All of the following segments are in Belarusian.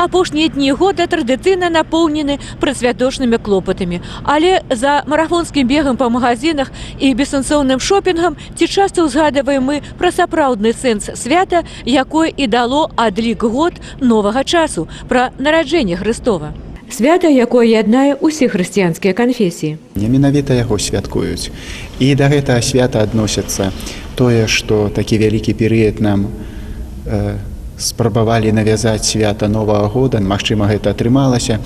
Апошнія дні года традыцыйна напоўнены прысвяточнымі клопатамі. Але за марафонскім бегам па магазинах і бессэнсоўным шопінгам ці часта ўзгадываем мы пра сапраўдны сэнс свята, якое і дало адлік год новага часу, пра нараджэнне Христова. Свята, якое яднае ўсе хрысціянскія канфесіі. Не менавіта яго святкуюць. І да гэтага свята адносяцца тое, што такі вялікі перыяд нам э, спрабавалі навязаць свята новага года, Магчыма, гэта атрымалася.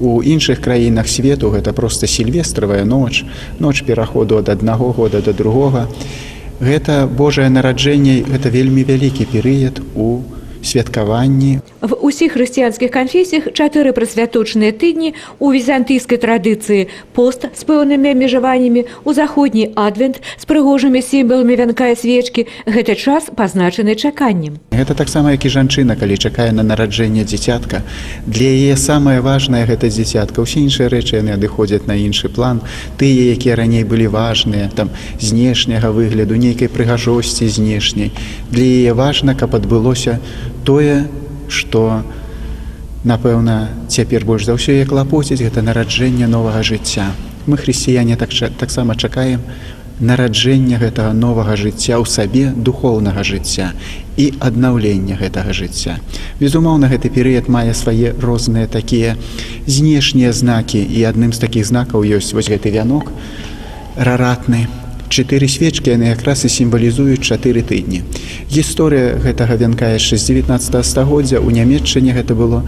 У іншых краінах свету гэта проста сільвестравая ноч, ноч пераходу ад аднаго года да другога. Гэта Божае нараджэнне, гэта вельмі вялікі перыяд у святкаванні В усіх хрысціянскіх канфесіях чатыры прасвяточныя тыдні у візантыйскай традыцыі пост з пэўнымі абмежаваннямі, у заходні адвент з прыгожымі сімваламі вянка і свечкі гэта час пазначаны чаканнем. Гэта таксама як і жанчына, калі чакае на нараджэнне дзіцятка. Для яе самае важнае гэта дзіцятка. Усе іншыя рэчы яны адыходзяць на іншы план. Тыя, якія раней былі важныя, там знешняга выгляду, нейкай прыгажосці знешняй. Для яе важна, каб адбылося тое, што напэўна, цяпер больш за ўсё як клапоціць гэта нараджэнне новага жыцця. Мы хрысціяне так, таксама чакаем нараджэння гэтага новага жыцця ў сабе духоўнага жыцця і аднаўлення гэтага жыцця. Безумоўна, гэты перыяд мае свае розныя такія знешнія знакі і адным з такіх знакаў ёсць вось гэты вянок раратны. Чатыры свечкі яны якраз і сімвалізуюць чатыры тыдні. Гісторыя гэтага вянка яшчэ з 19 стагоддзя у нямметчыне гэта было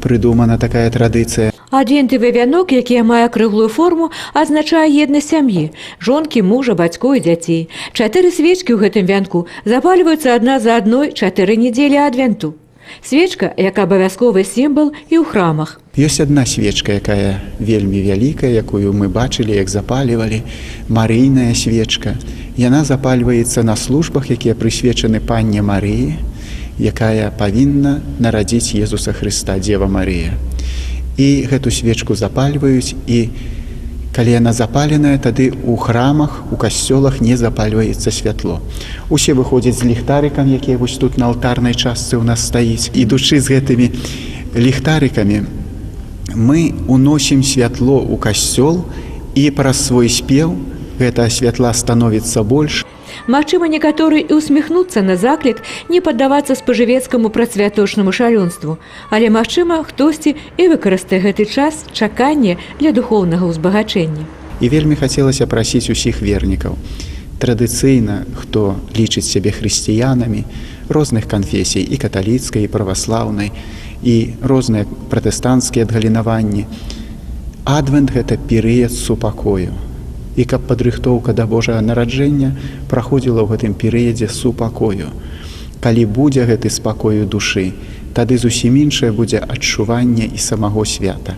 прыдумана такая традыцыя. Адвентавы вянок, які мае круглую форму, азначае еднасць сям'і, жонкі, мужа, бацькоў і дзяцей. Чатыры свечкі ў гэтым вянку запальваюцца адна за адной чатыры недзелі адвенту. Свечка, як абавязковы сімвал і ў храмах. Ёсць адна свечка, якая вельмі вялікая, якую мы бачылі, як запалівалі, марыйная свечка. Яна запальваецца на службах, якія прысвечаны панне Марыі, якая павінна нарадзіць Езуса Хрыста Дзева Марыя. І гэту свечку запальваюць і калі яна запаленая, тады ў храмах, у касцёлах не запальваецца святло. Усе выходзяць з ліхтарыкам, якія вось тут на алтарнай частцы ў нас стаіць. Ідучы з гэтымі ліхтарыкамі, мы уносім святло ў касцёл і праз свой спеў гэта святла становіцца больш. Магчыма, некаторыя і ўсміхнуцца на заклік не паддавацца спажывецкаму працвяточнаму шалёнству, але магчыма, хтосьці і выкарыстае гэты час чакання для духоўнага ўзбагачэння. І вельмі хацелася прасіць усіх вернікаў. Традыцыйна, хто лічыць сябе хрысціянамі, розных канфесій і каталіцкай, і праваслаўнай, і розныя пратэстанцкія адгалінаванні. Адвент гэта перыяд супакою. І каб падрыхтоўка да Божага нараджэння праходзіла ў гэтым перыядзе супакою. Калі будзе гэты спакою душы, тады зусім іншае будзе адчуванне і самого свята.